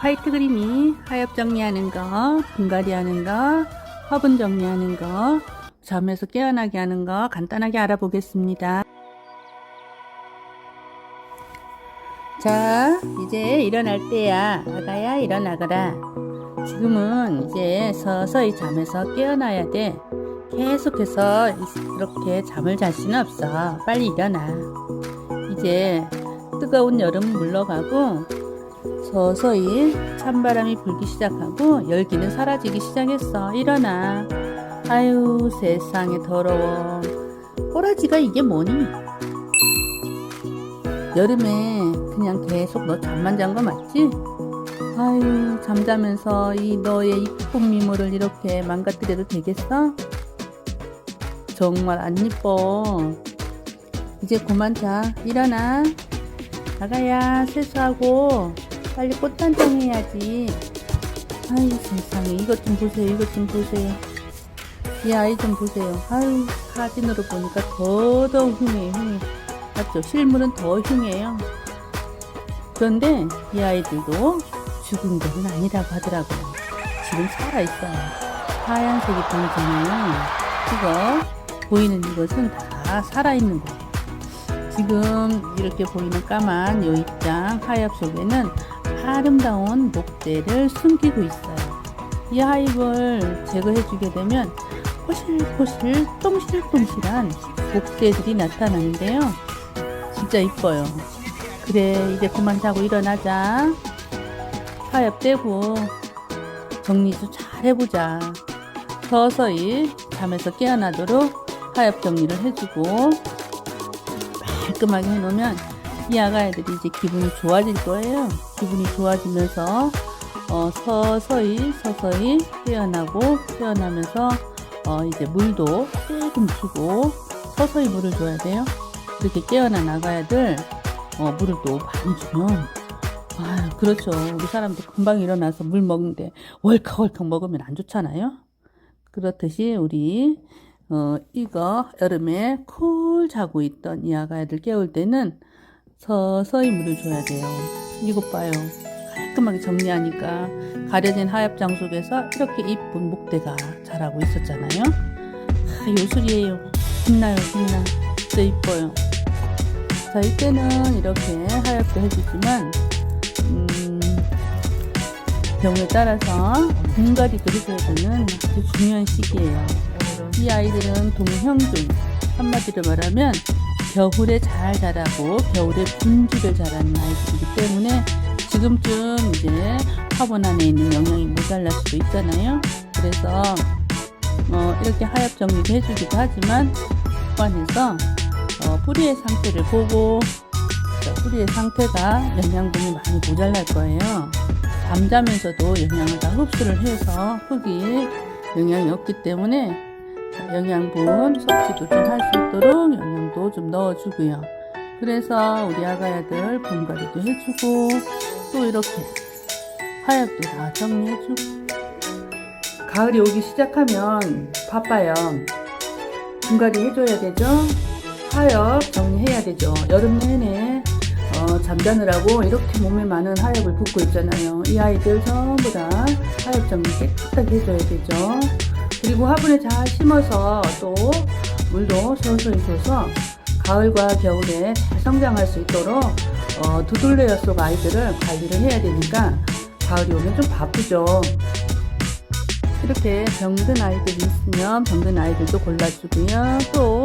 화이트 그림이 하엽 정리하는 거, 분갈이 하는 거, 화분 정리하는 거, 잠에서 깨어나게 하는 거 간단하게 알아보겠습니다. 자, 이제 일어날 때야. 아가야, 일어나거라. 지금은 이제 서서히 잠에서 깨어나야 돼. 계속해서 이렇게 잠을 잘 수는 없어. 빨리 일어나. 이제 뜨거운 여름 물러가고 서서히 찬바람이 불기 시작하고 열기는 사라지기 시작했어. 일어나. 아유, 세상에 더러워. 꼬라지가 이게 뭐니? 여름에 그냥 계속 너 잠만 잔 거 맞지? 아유, 잠자면서 이 너의 이쁜 미모를 이렇게 망가뜨려도 되겠어? 정말 안 이뻐. 이제 그만 자. 일어나. 나가야 세수하고 빨리 꽃단장 해야지. 아유 세상에 이것 좀 보세요. 이것 좀 보세요. 이 아이 좀 보세요. 아유 사진으로 보니까 더더욱 흉해 흉해. 맞죠? 실물은 더 흉해요. 그런데 이 아이들도 죽은 것은 아니라고 하더라고요. 지금 살아있어요. 하얀색이 보이잖아요. 이거 보이는 이것은 다 살아있는 거예요. 지금 이렇게 보이는 까만 요 입장 하엽 속에는 아름다운 목대를 숨기고 있어요. 이 하엽을 제거해주게 되면 포실포실 똥실똥실한 목대들이 나타나는데요. 진짜 이뻐요. 그래 이제 그만 자고 일어나자. 하엽 떼고 정리 좀 잘 해보자. 서서히 잠에서 깨어나도록 하엽 정리를 해주고 깔끔하게 해놓으면 이 아가애들이 이제 기분이 좋아질 거예요. 기분이 좋아지면서 어, 서서히 서서히 깨어나고 깨어나면서 어, 이제 물도 조금 주고 서서히 물을 줘야 돼요. 이렇게 깨어난 아가애들 어, 물을 또 많이 주면 아 그렇죠. 우리 사람도 금방 일어나서 물 먹는데 월컥월컥 먹으면 안 좋잖아요. 그렇듯이 우리 어, 이거 여름에 쿨 자고 있던 이 아가애들 깨울 때는 서서히 물을 줘야 돼요. 이것 봐요. 깔끔하게 정리하니까 가려진 하엽장 속에서 이렇게 이쁜 목대가 자라고 있었잖아요. 아, 요술이에요. 빛나요, 빛나. 진짜 이뻐요. 자, 이때는 이렇게 하엽도 해주지만, 음, 경우에 따라서 분갈이도 해줘야 되는 아주 중요한 시기예요. 이 아이들은 동형종 한마디로 말하면 겨울에 잘 자라고 겨울에 분주를 자라는 아이들이기 때문에 지금쯤 이제 화분 안에 있는 영양이 모자랄 수도 있잖아요. 그래서 어, 이렇게 하엽 정리도 해주기도 하지만 보관해서 어, 뿌리의 상태를 보고 자, 뿌리의 상태가 영양분이 많이 모자랄 거예요. 잠자면서도 영양을 다 흡수를 해서 흙이 영양이 없기 때문에 영양분 섭취도 좀 할 수 있도록 영양도 좀 넣어주고요. 그래서 우리 아가야들 분갈이도 해주고 또 이렇게 하엽도 다 정리해주고 가을이 오기 시작하면 바빠요. 분갈이 해줘야 되죠. 하엽 정리해야 되죠. 여름 내내 어, 잠자느라고 이렇게 몸에 많은 하엽을 붓고 있잖아요. 이 아이들 전부 다 하엽 정리 깨끗하게 해줘야 되죠. 그리고 화분에 잘 심어서 또 물도 서서히 줘서 가을과 겨울에 잘 성장할 수 있도록 어, 두들레어 속 아이들을 관리를 해야 되니까 가을이 오면 좀 바쁘죠. 이렇게 병든 아이들이 있으면 병든 아이들도 골라주고요. 또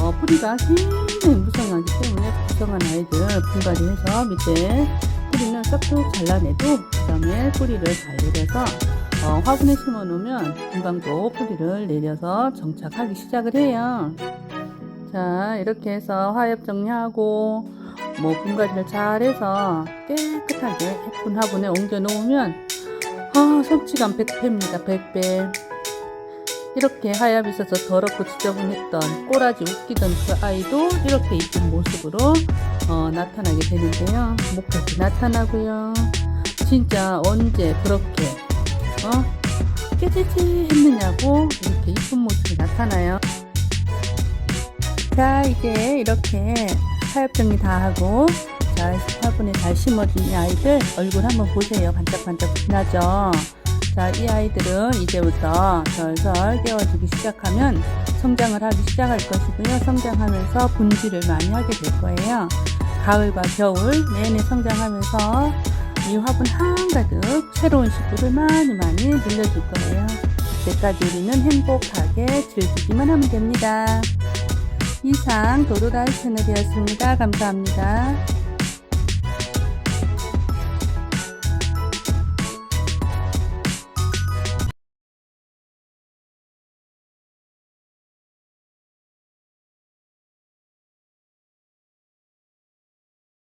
어, 뿌리가 굉장히 무성하기 때문에 무성한 아이들 분갈이해서 밑에 뿌리는 싹둑 잘라내고 그 다음에 뿌리를 잘 내려서 어, 화분에 심어 놓으면 금방 또 뿌리를 내려서 정착하기 시작을 해요. 자, 이렇게 해서 화엽 정리하고 뭐 분갈이를 잘 해서 깨끗하게 예쁜 화분에 옮겨 놓으면 아, 성취감 100배입니다. 100배. 이렇게 하엽 있어서 더럽고 지저분했던 꼬라지 웃기던 그 아이도 이렇게 이쁜 모습으로 어, 나타나게 되는데요. 목까지 나타나고요. 진짜 언제 그렇게 어? 깨지지 했느냐고 이렇게 이쁜 모습이 나타나요. 자 이제 이렇게 하엽 정리 다 하고 자잘 화분에 잘 심어준 이 아이들 얼굴 한번 보세요. 반짝반짝 빛나죠? 자, 이 아이들은 이제부터 설설 깨워주기 시작하면 성장을 하기 시작할 것이고요. 성장하면서 분지를 많이 하게 될 거예요. 가을과 겨울 내내 성장하면서 이 화분 한가득 새로운 식구를 많이 많이 늘려줄 거예요. 그때까지 우리는 행복하게 즐기기만 하면 됩니다. 이상 도도다이 채널이었습니다. 감사합니다.